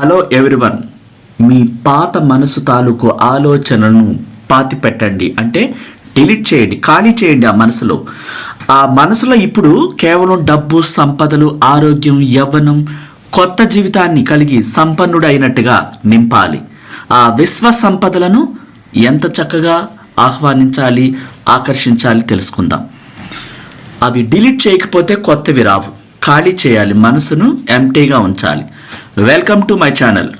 Hello everyone మీ పాత మనసు తాలూకు ఆలోచనను పాతి పెట్టండి అంటే డిలీట్ చేయండి ఖాళీ చేయండి ఆ మనసులో. ఆ మనసులో ఇప్పుడు కేవలం డబ్బు సంపదలు ఆరోగ్యం యవ్వనం కొత్త జీవితాన్ని కలిగి సంపన్నుడైనట్టుగా నింపాలి. ఆ విశ్వ సంపదలను ఎంత చక్కగా ఆహ్వానించాలి ఆకర్షించాలి తెలుసుకుందాం. అవి డిలీట్ చేయకపోతే కొత్తవి రావు. ఖాళీ చేయాలి మనసును ఎంటీగా ఉంచాలి. వెల్కమ్ టు మై ఛానల్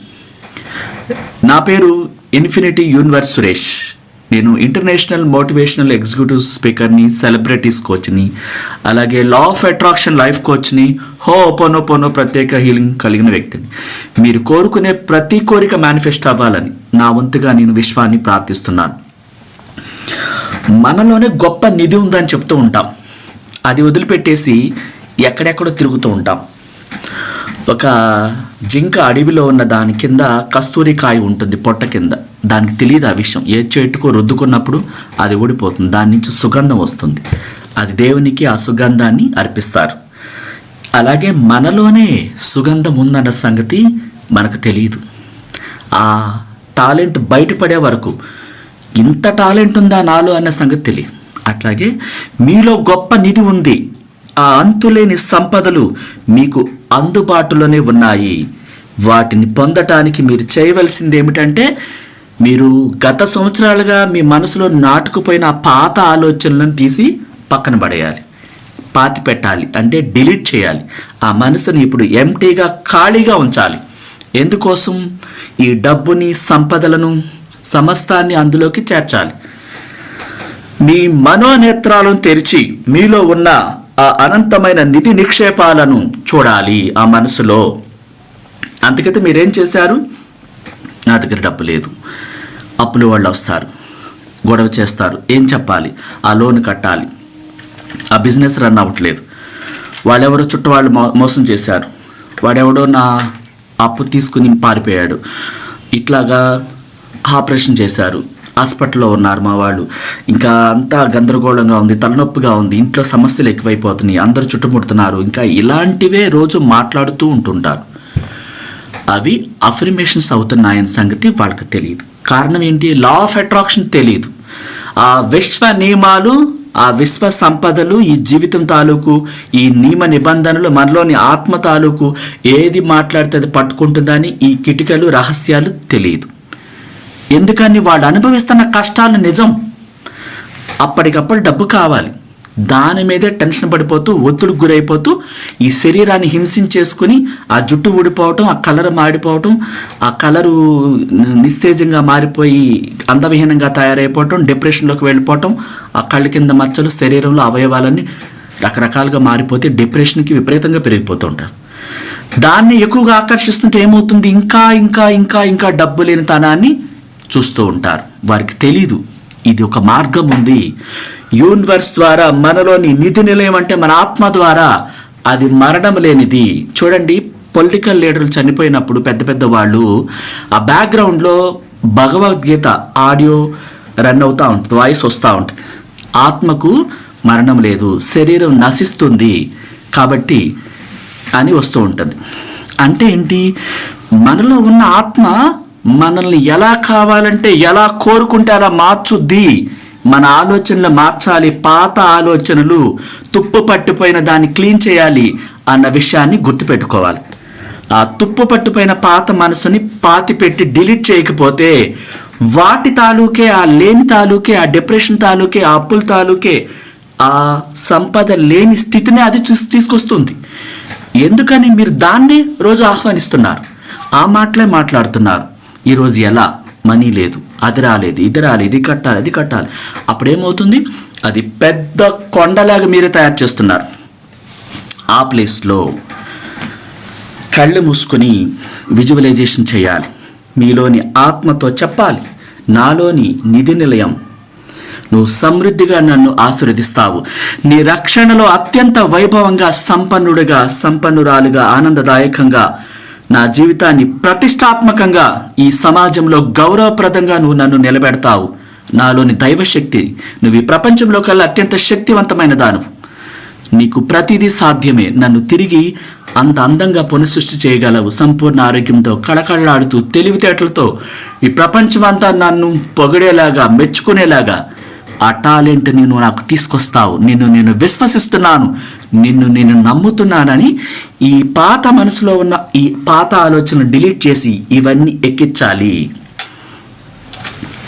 నా పేరు ఇన్ఫినిటీ యూనివర్స్ సురేష్ నేను ఇంటర్నేషనల్ మోటివేషనల్ ఎగ్జిక్యూటివ్ స్పీకర్ని సెలబ్రిటీస్ కోచ్ని అలాగే లా ఆఫ్ అట్రాక్షన్ లైఫ్ కోచ్ని హో పోనో పోనో ప్రత్యేక హీలింగ్ కలిగిన వ్యక్తిని. మీరు కోరుకునే ప్రతి కోరిక మేనిఫెస్ట్ అవ్వాలని నా వంతుగా నేను విశ్వాన్ని ప్రార్థిస్తున్నాను. మనలోనే గొప్ప నిధి ఉందని చెప్తూ ఉంటాం. అది వదిలిపెట్టేసి ఎక్కడెక్కడో తిరుగుతూ ఉంటాం. ఒక జింక అడవిలో ఉన్న దాని కింద కస్తూరి కాయ ఉంటుంది పొట్ట కింద. దానికి తెలియదు ఆ విషయం. ఏ చెట్టుకు రుద్దుకున్నప్పుడు అది ఊడిపోతుంది. దాని నుంచి సుగంధం వస్తుంది. అది దేవునికి ఆ సుగంధాన్ని అర్పిస్తారు. అలాగే మనలోనే సుగంధం ఉందన్న సంగతి మనకు తెలియదు ఆ టాలెంట్ బయటపడే వరకు ఇంత టాలెంట్ ఉందా నాలో అన్న సంగతి తెలియదు అట్లాగే మీలో గొప్ప నిధి ఉంది. ఆ అంతులేని సంపదలు మీకు అందుబాటులోనే ఉన్నాయి. వాటిని పొందటానికి మీరు చేయవలసింది ఏమిటంటే మీరు గత సంవత్సరాలుగా మీ మనసులో నాటుకుపోయిన ఆ పాత ఆలోచనలను తీసి పక్కన పడేయాలి. పాతి పెట్టాలి అంటే డిలీట్ చేయాలి. ఆ మనసుని ఇప్పుడు ఎంటీగా ఖాళీగా ఉంచాలి. ఎందుకోసం? ఈ డబ్బుని సంపదలను సమస్తాన్ని అందులోకి చేర్చాలి. మీ మనోనేత్రాలను తెరిచి మీలో ఉన్న ఆ అనంతమైన నిధి నిక్షేపాలను చూడాలి ఆ మనసులో. అందుకైతే మీరేం చేశారు? నా దగ్గర డబ్బు లేదు. అప్పులు వాళ్ళు వస్తారు. గొడవ చేస్తారు. ఏం చెప్పాలి? ఆ లోన్ కట్టాలి. ఆ బిజినెస్ రన్ అవ్వట్లేదు. వాళ్ళెవరో చుట్టూ వాళ్ళు మో మోసం చేశారు. వాడెవడో నా అప్పు తీసుకుని పారిపోయాడు. ఇట్లాగా ఆపరేషన్ చేశారు. హాస్పిటల్లో ఉన్నారు మా వాళ్ళు. ఇంకా అంతా గందరగోళంగా ఉంది తలనొప్పిగా ఉంది ఇంట్లో సమస్యలు ఎక్కువైపోతున్నాయి అందరూ చుట్టుముడుతున్నారు. ఇంకా ఇలాంటివే రోజు మాట్లాడుతూ ఉంటుంటారు. అవి అఫర్మేషన్స్ అవుతున్నాయని సంగతి వాళ్ళకి తెలియదు. కారణం ఏంటి? లా ఆఫ్ అట్రాక్షన్ తెలియదు. ఆ విశ్వ నియమాలు ఆ విశ్వ సంపదలు ఈ జీవితం తాలూకు ఈ నియమ నిబంధనలు మనలోని ఆత్మ తాలూకు ఏది మాట్లాడితే అది పట్టుకుంటుందని ఈ కిటికలు రహస్యాలు తెలియదు. ఎందుకని వాళ్ళు అనుభవిస్తున్న కష్టాలు నిజం? అప్పటికప్పుడు డబ్బు కావాలి. దాని మీదే టెన్షన్ పడిపోతూ ఒత్తిడికి గురైపోతూ ఈ శరీరాన్ని హింసించేసుకుని ఆ జుట్టు ఊడిపోవటం ఆ కలర్ మాడిపోవటం ఆ కలరు నిస్తేజంగా మారిపోయి అందవిహీనంగా తయారైపోవటం డిప్రెషన్లోకి వెళ్ళిపోవటం ఆ కళ్ళ కింద మచ్చలు శరీరంలో అవయవాలన్నీ రకరకాలుగా మారిపోతే డిప్రెషన్కి విపరీతంగా పెరిగిపోతూ ఉంటారు దాన్ని ఎక్కువగా ఆకర్షిస్తుంటే ఏమవుతుంది? ఇంకా ఇంకా ఇంకా ఇంకా డబ్బు లేని తనాన్ని చూస్తూ ఉంటారు. వారికి తెలీదు. ఇది ఒక మార్గం ఉంది. యూనివర్స్ ద్వారా మనలోని నిధి నిలయం అంటే మన ఆత్మ ద్వారా అది మరణం లేనిది. చూడండి పొలిటికల్ లీడర్లు చనిపోయినప్పుడు పెద్ద పెద్ద వాళ్ళు ఆ బ్యాక్గ్రౌండ్లో భగవద్గీత ఆడియో రన్ అవుతూ ఉంటుంది వాయిస్ వస్తూ ఉంటుంది. ఆత్మకు మరణం లేదు శరీరం నశిస్తుంది కాబట్టి అని వస్తూ ఉంటుంది. అంటే ఏంటి? మనలో ఉన్న ఆత్మ మనల్ని ఎలా కావాలంటే ఎలా కోరుకుంటే అలా మార్చుద్ది. మన ఆలోచనలు మార్చాలి పాత ఆలోచనలు తుప్పు పట్టిపోయిన దాన్ని క్లీన్ చేయాలి అన్న విషయాన్ని గుర్తుపెట్టుకోవాలి. ఆ తుప్పు పట్టిపోయిన పాత మనసుని పాతి పెట్టి డిలీట్ చేయకపోతే వాటి తాలూకే ఆ లేని తాలూకే ఆ డిప్రెషన్ తాలూకే ఆ అప్పుల తాలూకే ఆ సంపద లేని స్థితిని అది తీసుకొస్తుంది. ఎందుకని మీరు దాన్నే రోజు ఆహ్వానిస్తున్నారు? ఆ మాటలే మాట్లాడుతున్నారు. ఈరోజు ఎలా? మనీ లేదు అది రాలేదు ఇది రాలేదు ఇది కట్టాలి ఇది కట్టాలి. అప్పుడేమవుతుంది? అది పెద్ద కొండలాగా మీరే తయారు చేస్తున్నారు. ఆ ప్లేస్లో కళ్ళు మూసుకొని విజువలైజేషన్ చేయాలి. మీలోని ఆత్మతో చెప్పాలి. నాలోని నిధి నిలయం. నువ్వు సమృద్ధిగా నన్ను ఆశీర్వదిస్తావు. నీ రక్షణలో అత్యంత వైభవంగా సంపన్నుడిగా సంపన్నురాలుగా ఆనందదాయకంగా నా జీవితాన్ని ప్రతిష్టాత్మకంగా ఈ సమాజంలో గౌరవప్రదంగా నువ్వు నన్ను నిలబెడతావు. నాలోని దైవశక్తి నువ్వు ఈ ప్రపంచంలో కల్లా అత్యంత శక్తివంతమైన దానవు నీకు ప్రతిదీ సాధ్యమే. నన్ను తిరిగి అంత అందంగా పునఃసృష్టి చేయగలవు. సంపూర్ణ ఆరోగ్యంతో కళకళలాడుతూ తెలివితేటలతో ఈ ప్రపంచం అంతా నన్ను పొగిడేలాగా మెచ్చుకునేలాగా ఆ టాలెంట్ నేను నాకు తీసుకొస్తావు. నిన్ను నేను విశ్వసిస్తున్నాను. నిన్ను నేను నమ్ముతున్నానని ఈ పాత మనసులో ఉన్న ఈ పాత ఆలోచనలు డిలీట్ చేసి ఇవన్నీ ఎక్కించాలి.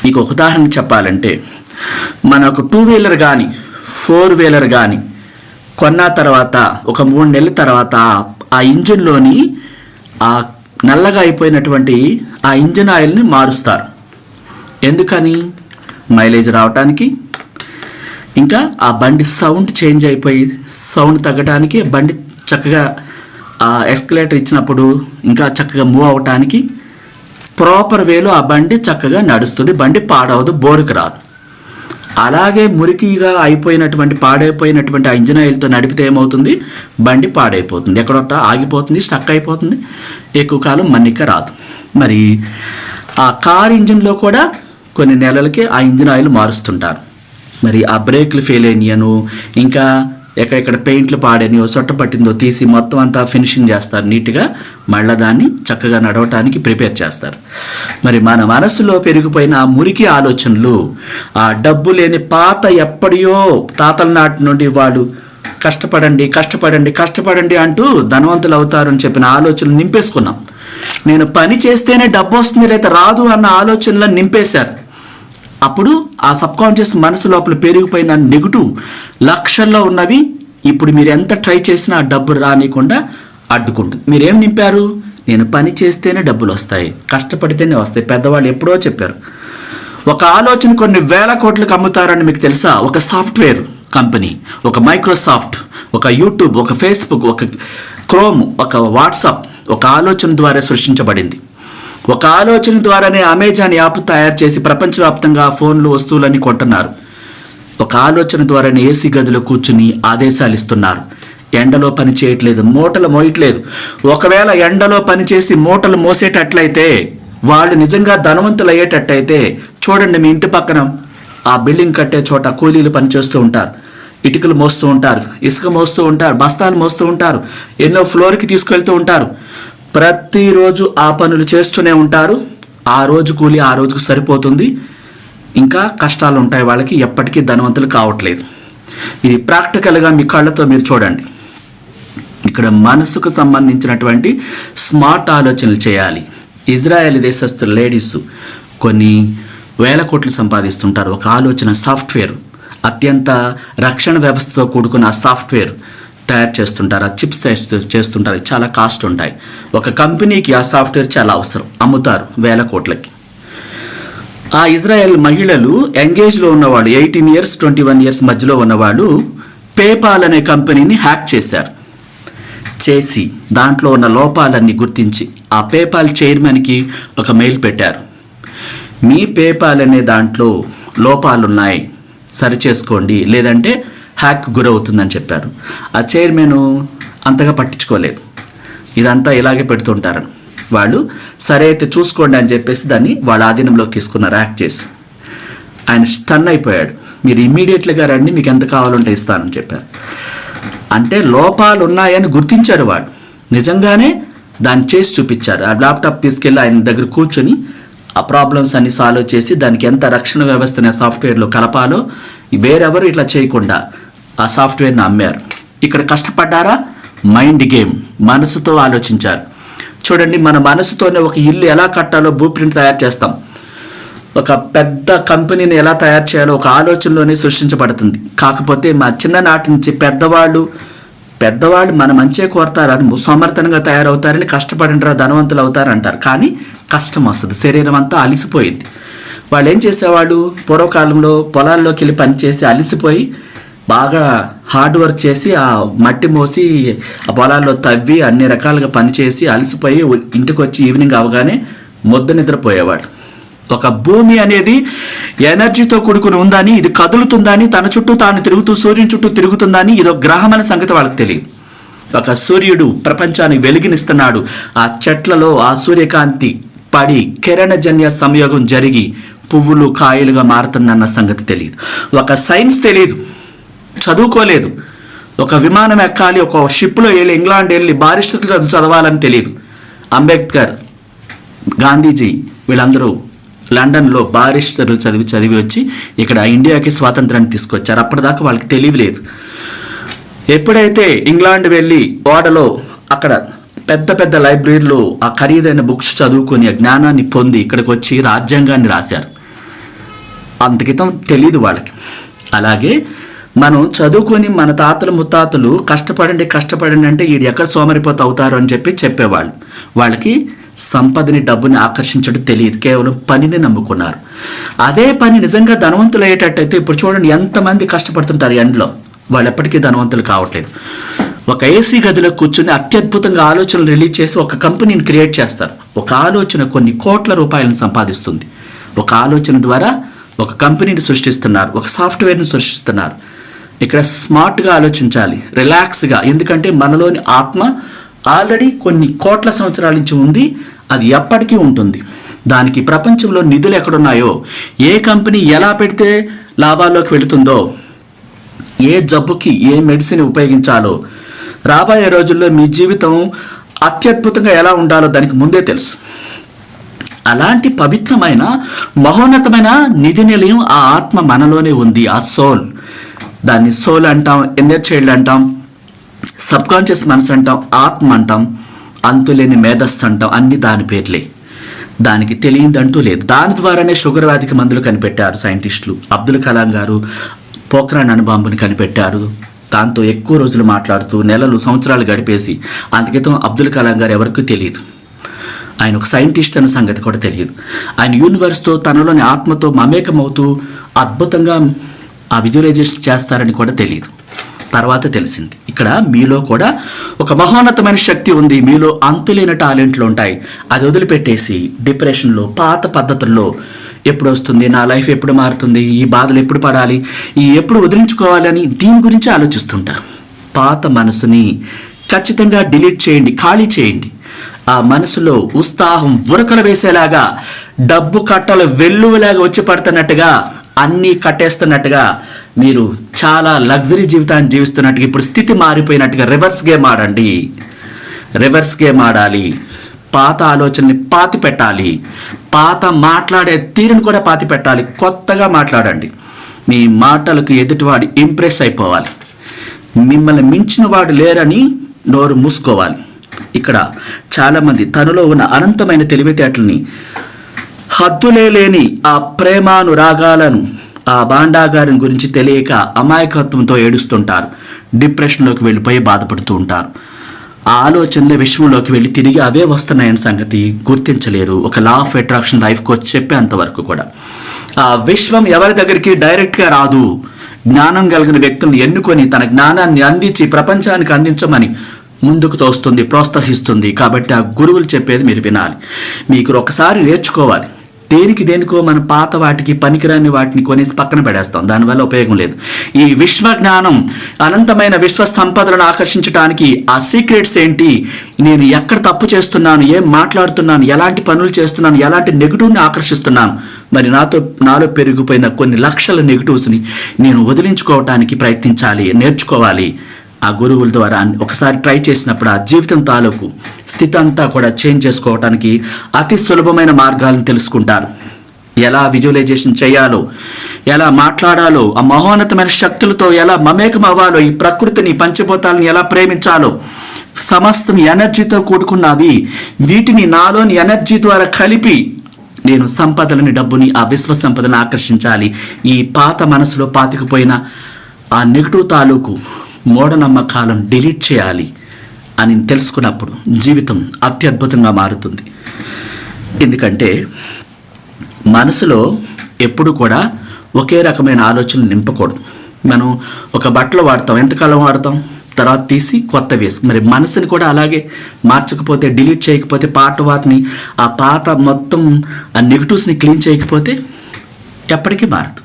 మీకు ఒక ఉదాహరణ చెప్పాలంటే మన ఒక టూ వీలర్ కానీ ఫోర్ వీలర్ కానీ కొన్న తర్వాత ఒక మూడు నెలల తర్వాత ఆ ఇంజిన్లోని ఆ నల్లగా అయిపోయినటువంటి ఆ ఇంజిన్ ఆయిల్ని మారుస్తారు. ఎందుకని? మైలేజ్ రావటానికి. ఇంకా ఆ బండి సౌండ్ చేంజ్ అయిపోయి సౌండ్ తగ్గడానికి బండి చక్కగా ఆ ఎస్కలేటర్ ఇచ్చినప్పుడు ఇంకా చక్కగా మూవ్ అవటానికి ప్రాపర్ వేలో ఆ బండి చక్కగా నడుస్తుంది. బండి పాడవదు బోరుకు రాదు. అలాగే మురికిగా అయిపోయినటువంటి పాడైపోయినటువంటి ఆ ఇంజిన్ ఆయిల్తో నడిపితే ఏమవుతుంది? బండి పాడైపోతుంది. ఎక్కడొట్ట ఆగిపోతుంది స్టక్ అయిపోతుంది. ఎక్కువ కాలం మన్నిక రాదు. మరి ఆ కార్ ఇంజిన్లో కూడా కొన్ని నెలలకి ఆ ఇంజిన్ ఆయిల్ మారుస్తుంటారు. మరి ఆ బ్రేక్లు ఫెయిల్ అయినాయను ఇంకా ఎక్కడెక్కడ పెయింట్లు పాడనియో సొట్ట పట్టిందో తీసి మొత్తం అంతా ఫినిషింగ్ చేస్తారు. నీట్గా మళ్ళీ దాన్ని చక్కగా నడవటానికి ప్రిపేర్ చేస్తారు. మరి మన మనసులో పెరిగిపోయిన ఆ మురికి ఆలోచనలు ఆ డబ్బు లేని పాత ఎప్పటియో తాతల నాటి నుండి వాళ్ళు కష్టపడండి కష్టపడండి కష్టపడండి అంటూ ధనవంతులు అవుతారని చెప్పిన ఆలోచనలు నింపేసుకున్నాం. నేను పని చేస్తేనే డబ్బు వస్తుంది లేదా రాదు అన్న ఆలోచనలను నింపేశారు. అప్పుడు ఆ సబ్ కాన్షియస్ మనసు లోపల పెరిగిపోయిన నెగిటివ్ లక్షల్లో ఉన్నవి ఇప్పుడు మీరు ఎంత ట్రై చేసినా ఆ డబ్బు రానికుండా అడ్డుకుంటుంది మీరేం నింపారు? నేను పని చేస్తేనే డబ్బులు వస్తాయి. కష్టపడితేనే వస్తాయి. పెద్దవాళ్ళు ఎప్పుడో చెప్పారు. ఒక ఆలోచన కొన్ని వేల కోట్లకు అమ్ముతారని మీకు తెలుసా? ఒక సాఫ్ట్వేర్ కంపెనీ ఒక మైక్రోసాఫ్ట్ ఒక యూట్యూబ్ ఒక ఫేస్బుక్ ఒక క్రోమ్ ఒక వాట్సాప్ ఒక ఆలోచన ద్వారా సృష్టించబడింది. ఒక ఆలోచన ద్వారానే అమెజాన్ యాప్ తయారు చేసి ప్రపంచవ్యాప్తంగా ఫోన్లు వస్తువులన్నీ కొంటున్నారు. ఒక ఆలోచన ద్వారానే ఏసీ గదిలో కూర్చుని ఆదేశాలు ఇస్తున్నారు. ఎండలో పని చేయట్లేదు మూటలు మోయట్లేదు. ఒకవేళ ఎండలో పనిచేసి మూటలు మోసేటట్లయితే వాళ్ళు నిజంగా ధనవంతులు అయ్యేటట్టయితే చూడండి మీ ఇంటి పక్కన ఆ బిల్డింగ్ కట్టే చోట కూలీలు పనిచేస్తూ ఉంటారు. ఇటుకలు మోస్తూ ఉంటారు ఇసుక మోస్తూ ఉంటారు బస్తాలు మోస్తూ ఉంటారు ఎన్నో ఫ్లోర్కి తీసుకెళ్తూ ఉంటారు. ప్రతిరోజు ఆ పనులు చేస్తూనే ఉంటారు. ఆ రోజు కూలి ఆ రోజుకు సరిపోతుంది. ఇంకా కష్టాలు ఉంటాయి వాళ్ళకి ఎప్పటికీ ధనవంతులు కావట్లేదు. ఇది ప్రాక్టికల్గా మీ కళ్ళతో మీరు చూడండి. ఇక్కడ మనసుకు సంబంధించినటువంటి స్మార్ట్ ఆలోచనలు చేయాలి. ఇజ్రాయెల్ దేశస్తుల లేడీస్ కొన్ని వేల కోట్లు సంపాదిస్తుంటారు. ఒక ఆలోచన సాఫ్ట్వేర్ అత్యంత రక్షణ వ్యవస్థతో కూడుకున్న సాఫ్ట్వేర్ తయారు చేస్తుంటారు ఆ చిప్స్ తయారు చేస్తుంటారు. చాలా కాస్ట్ ఉంటాయి. ఒక కంపెనీకి ఆ సాఫ్ట్వేర్ చాలా అవసరం. అమ్ముతారు వేల కోట్లకి. ఆ ఇజ్రాయెల్ మహిళలు ఎంగేజ్లో ఉన్నవాడు eighteen years twenty one years మధ్యలో ఉన్నవాడు పేపాల్ అనే కంపెనీని హ్యాక్ చేశారు. చేసి దాంట్లో ఉన్న లోపాలన్నీ గుర్తించి ఆ పేపాల్ చైర్మన్కి ఒక మెయిల్ పెట్టారు. మీ పేపాల్ అనే దాంట్లో లోపాలున్నాయి. సరిచేసుకోండి. సరి చేసుకోండి లేదంటే హ్యాక్ గురవుతుందని చెప్పారు. ఆ చైర్మన్ అంతగా పట్టించుకోలేదు. ఇదంతా ఇలాగే పెడుతుంటారని. వాళ్ళు సరే అయితే చూసుకోండి అని చెప్పేసి దాన్ని వాళ్ళ ఆధీనంలోకి తీసుకున్నారు యాక్ట్ చేసి ఆయన స్టన్ అయిపోయాడు. మీరు ఇమీడియట్లీగా రండి మీకు ఎంత కావాలంటే ఇస్తానని చెప్పారు. అంటే లోపాలు ఉన్నాయని గుర్తించారు వాడు నిజంగానే దాన్ని చేసి చూపించారు. ఆ ల్యాప్టాప్ తీసుకెళ్ళి ఆయన దగ్గర కూర్చొని ఆ ప్రాబ్లమ్స్ అన్ని సాల్వ్ చేసి దానికి ఎంత రక్షణ వ్యవస్థని సాఫ్ట్వేర్లో కలపాలో వేరెవరు ఇట్లా చేయకుండా ఆ సాఫ్ట్వేర్ని అమ్మారు ఇక్కడ కష్టపడ్డారా? Mind game. మనసుతో ఆలోచించారు. చూడండి మన మనసుతోనే ఒక ఇల్లు ఎలా కట్టాలో బ్లూ ప్రింట్ తయారు చేస్తాం. ఒక పెద్ద కంపెనీని ఎలా తయారు చేయాలో ఒక ఆలోచనలోనే సృష్టించబడుతుంది. కాకపోతే మా చిన్ననాటి నుంచి పెద్దవాళ్ళు పెద్దవాళ్ళు మన మంచే కోరతారని సమర్థనంగా తయారవుతారని కష్టపడినరా ధనవంతులు అవుతారు అంటారు కానీ కష్టం వస్తుంది. శరీరం అంతా అలిసిపోయింది. వాళ్ళు ఏం చేసేవాళ్ళు? పూర్వకాలంలో పొలాల్లోకి వెళ్ళి పనిచేసి అలిసిపోయి బాగా హార్డ్ వర్క్ చేసి ఆ మట్టి మోసి ఆ పొలాల్లో తవ్వి అన్ని రకాలుగా పనిచేసి అలసిపోయి ఇంటికి వచ్చి ఈవినింగ్ అవగానే ముద్ద నిద్రపోయేవాడు. ఒక భూమి అనేది ఎనర్జీతో కూడుకుని ఉందని ఇది కదులుతుందని తన చుట్టూ తాను తిరుగుతూ సూర్యుని చుట్టూ తిరుగుతుందని ఇది ఒక గ్రహం అనే సంగతి వాళ్ళకి తెలియదు. ఒక సూర్యుడు ప్రపంచాన్ని వెలిగినిస్తున్నాడు. ఆ చెట్లలో ఆ సూర్యకాంతి పడి కిరణజన్య సంయోగం జరిగి పువ్వులు కాయలుగా మారుతుందన్న సంగతి తెలియదు. ఒక సైన్స్ తెలియదు. చదువుకోలేదు. ఒక విమానం ఎక్కాలి ఒక షిప్లో వెళ్ళి ఇంగ్లాండ్ వెళ్ళి బారిస్టర్ చదువు చదవాలని తెలియదు. అంబేద్కర్ గాంధీజీ వీళ్ళందరూ లండన్లో బారిస్టర్లు చదివి చదివి వచ్చి ఇక్కడ ఇండియాకి స్వాతంత్రాన్ని తీసుకొచ్చారు. అప్పటిదాకా వాళ్ళకి తెలివి లేదు. ఎప్పుడైతే ఇంగ్లాండ్ వెళ్ళి ఓడలో అక్కడ పెద్ద పెద్ద లైబ్రరీలో ఆ ఖరీదైన బుక్స్ చదువుకొని ఆ జ్ఞానాన్ని పొంది ఇక్కడికి వచ్చి రాజ్యాంగాన్ని రాశారు. అంతకితం తెలియదు వాళ్ళకి. అలాగే మనం చదువుకొని మన తాతలు ముత్తాతలు కష్టపడండి కష్టపడండి అంటే వీడు ఎక్కడ సోమరిపోత అవుతారు అని చెప్పి చెప్పేవాళ్ళు. వాళ్ళకి సంపదని డబ్బుని ఆకర్షించడం తెలియదు. కేవలం పనిని నమ్ముకున్నారు. అదే పని నిజంగా ధనవంతులు అయ్యేటట్టయితే ఇప్పుడు చూడండి ఎంతమంది కష్టపడుతుంటారు ఎండ్లో. వాళ్ళు ఎప్పటికీ ధనవంతులు కావట్లేదు. ఒక ఏసీ గదిలో కూర్చుని అత్యద్భుతంగా ఆలోచనలు రిలీజ్ చేసి ఒక కంపెనీని క్రియేట్ చేస్తారు. ఒక ఆలోచన కొన్ని కోట్ల రూపాయలను సంపాదిస్తుంది. ఒక ఆలోచన ద్వారా ఒక కంపెనీని సృష్టిస్తున్నారు. ఒక సాఫ్ట్వేర్ని సృష్టిస్తున్నారు. ఇక్కడ స్మార్ట్గా ఆలోచించాలి రిలాక్స్గా ఎందుకంటే మనలోని ఆత్మ ఆల్రెడీ కొన్ని కోట్ల సంవత్సరాల నుంచి ఉంది అది ఎప్పటికీ ఉంటుంది. దానికి ప్రపంచంలో నిధులు ఎక్కడున్నాయో ఏ కంపెనీ ఎలా పెడితే లాభాల్లోకి వెళుతుందో ఏ జబ్బుకి ఏ మెడిసిన్ ఉపయోగించాలో రాబోయే రోజుల్లో మీ జీవితం అత్యద్భుతంగా ఎలా ఉండాలో దానికి ముందే తెలుసు. అలాంటి పవిత్రమైన మహోన్నతమైన నిధి నిలయం ఆ ఆత్మ మనలోనే ఉంది ఆ సోల్ దాన్ని సోల్ అంటాం ఇన్నర్ చైల్డ్ అంటాం సబ్ కాన్షియస్ మనసు అంటాం ఆత్మ అంటాం అంతులేని మేధస్సు అంటాం అన్ని దాని పేర్లే. దానికి తెలియదంటూ లేదు. దాని ద్వారానే షుగర్ వ్యాధికి మందులు కనిపెట్టారు సైంటిస్టులు. అబ్దుల్ కలాం గారు పోఖ్రాన్ అణుబాంబుని కనిపెట్టారు. దాంతో ఎక్కువ రోజులు మాట్లాడుతూ నెలలు సంవత్సరాలు గడిపేసి అందుకితం అబ్దుల్ కలాం గారు ఎవరికీ తెలియదు. ఆయన ఒక సైంటిస్ట్ అనే సంగతి కూడా తెలియదు. ఆయన యూనివర్స్తో తనలోని ఆత్మతో మమేకమవుతూ అద్భుతంగా ఆ విజువలైజేషన్ చేస్తారని కూడా తెలియదు తర్వాత తెలిసింది. ఇక్కడ మీలో కూడా ఒక మహోన్నతమైన శక్తి ఉంది. మీలో అంతులేని టాలెంట్లు ఉంటాయి. అది వదిలిపెట్టేసి డిప్రెషన్లో పాత పద్ధతుల్లో ఎప్పుడు వస్తుంది నా లైఫ్ ఎప్పుడు మారుతుంది ఈ బాధలు ఎప్పుడు పడాలి ఈ ఎప్పుడు వదిలించుకోవాలని దీని గురించి ఆలోచిస్తుంటా పాత మనసుని ఖచ్చితంగా డిలీట్ చేయండి ఖాళీ చేయండి. ఆ మనసులో ఉత్సాహం ఉరకలు వేసేలాగా డబ్బు కట్టలు వెల్లువలాగా వచ్చి పడుతున్నట్టుగా అన్నీ కట్టేస్తున్నట్టుగా మీరు చాలా లగ్జరీ జీవితాన్ని జీవిస్తున్నట్టుగా ఇప్పుడు స్థితి మారిపోయినట్టుగా రివర్స్ గేమ్ ఆడండి. రివర్స్ గేమ్ ఆడాలి. పాత ఆలోచనని పాతి పెట్టాలి. పాత మాట్లాడే తీరుని కూడా పాతి పెట్టాలి. కొత్తగా మాట్లాడండి. మీ మాటలకు ఎదుటివాడు ఇంప్రెస్ అయిపోవాలి. మిమ్మల్ని మించిన వాడు లేరని నోరు మూసుకోవాలి. ఇక్కడ చాలామంది తనలో ఉన్న అనంతమైన తెలివితేటల్ని హద్దులే లేని ఆ ప్రేమానురాగాలను ఆ బాండాగారిని గురించి తెలియక అమాయకత్వంతో ఏడుస్తుంటారు. డిప్రెషన్లోకి వెళ్ళిపోయి బాధపడుతూ ఉంటారు. ఆ ఆలోచనల విశ్వంలోకి వెళ్ళి తిరిగి అవే వస్తున్నాయని సంగతి గుర్తించలేరు. ఒక law of attraction life coach చెప్పేంత వరకు కూడా. ఆ విశ్వం ఎవరి దగ్గరికి డైరెక్ట్గా రాదు. జ్ఞానం కలిగిన వ్యక్తులను ఎన్నుకొని తన జ్ఞానాన్ని అందించి ప్రపంచానికి అందించమని ముందుకు తోస్తుంది ప్రోత్సహిస్తుంది. కాబట్టి ఆ గురువులు చెప్పేది మీరు వినాలి. మీకు ఒకసారి నేర్చుకోవాలి. దేనికి దేనికో మన పాత వాటికి పనికిరాని వాటిని కొనేసి పక్కన పెడేస్తాం. దానివల్ల ఉపయోగం లేదు. ఈ విశ్వ జ్ఞానం అనంతమైన విశ్వ సంపదలను ఆకర్షించడానికి ఆ సీక్రెట్స్ ఏంటి? నేను ఎక్కడ తప్పు చేస్తున్నాను? ఏం మాట్లాడుతున్నాను? ఎలాంటి పనులు చేస్తున్నాను? ఎలాంటి నెగిటివ్ని ఆకర్షిస్తున్నాను? మరి నాతో నాలో పెరిగిపోయిన కొన్ని లక్షల నెగిటివ్స్ని నేను వదిలించుకోవటానికి ప్రయత్నించాలి నేర్చుకోవాలి. ఆ గురువుల ద్వారా ఒకసారి ట్రై చేసినప్పుడు ఆ జీవితం తాలూకు స్థితి అంతా కూడా చేంజ్ చేసుకోవటానికి అతి సులభమైన మార్గాలను తెలుసుకుంటారు. ఎలా విజువలైజేషన్ చేయాలో ఎలా మాట్లాడాలో ఆ మహోన్నతమైన శక్తులతో ఎలా మమేకం అవ్వాలో ఈ ప్రకృతిని పంచభూతాలను ఎలా ప్రేమించాలో సమస్తం ఎనర్జీతో కూడుకున్నవి వీటిని నాలోని ఎనర్జీ ద్వారా కలిపి నేను సంపదలని డబ్బుని ఆ విశ్వ సంపదను ఆకర్షించాలి. ఈ పాత మనసులో పాతికిపోయిన ఆ నెగిటివ్ తాలూకు మూఢనమ్మకాలను డిలీట్ చేయాలి అని తెలుసుకున్నప్పుడు జీవితం అత్యద్భుతంగా మారుతుంది. ఎందుకంటే మనసులో ఎప్పుడు కూడా ఒకే రకమైన ఆలోచనలు నింపకూడదు. మనం ఒక బట్టలు వాడతాం ఎంతకాలం వాడతాం తర్వాత తీసి కొత్త వేసి మరి మనసుని కూడా అలాగే మార్చకపోతే డిలీట్ చేయకపోతే పాట వాటిని ఆ పాత మొత్తం ఆ నెగిటివ్స్ని క్లీన్ చేయకపోతే ఎప్పటికీ మారదు.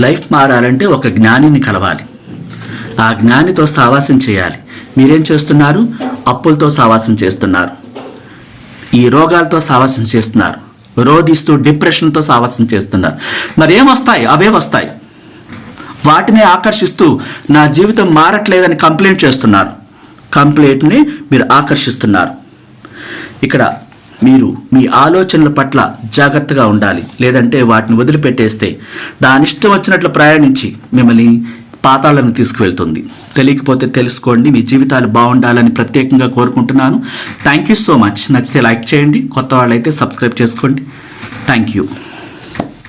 లైఫ్ మారాలంటే ఒక జ్ఞానిని కలవాలి. ఆ జ్ఞానితో సావాసం చేయాలి. మీరేం చేస్తున్నారు? అప్పులతో సావాసం చేస్తున్నారు. ఈ రోగాలతో సావాసం చేస్తున్నారు. రోధిస్తూ డిప్రెషన్తో సావాసం చేస్తున్నారు. మరి ఏం వస్తాయి అవే వస్తాయి. వాటిని ఆకర్షిస్తూ నా జీవితం మారట్లేదని కంప్లైంట్ చేస్తున్నారు. కంప్లైంట్ని మీరు ఆకర్షిస్తున్నారు. ఇక్కడ మీరు మీ ఆలోచనల పట్ల జాగ్రత్తగా ఉండాలి. లేదంటే వాటిని వదిలిపెట్టేస్తే దాని ఇష్టం వచ్చినట్లు ప్రయాణించి మిమ్మల్ని పాతాలను తీసుకువెళ్తుంది. తెలియకపోతే తెలుసుకోండి మీ జీవితాలు బాగుండాలని ప్రత్యేకంగా కోరుకుంటున్నాను. థ్యాంక్ యూ సో మచ్ నచ్చితే లైక్ చేయండి కొత్త వాళ్ళైతే సబ్స్క్రైబ్ చేసుకోండి. Thank you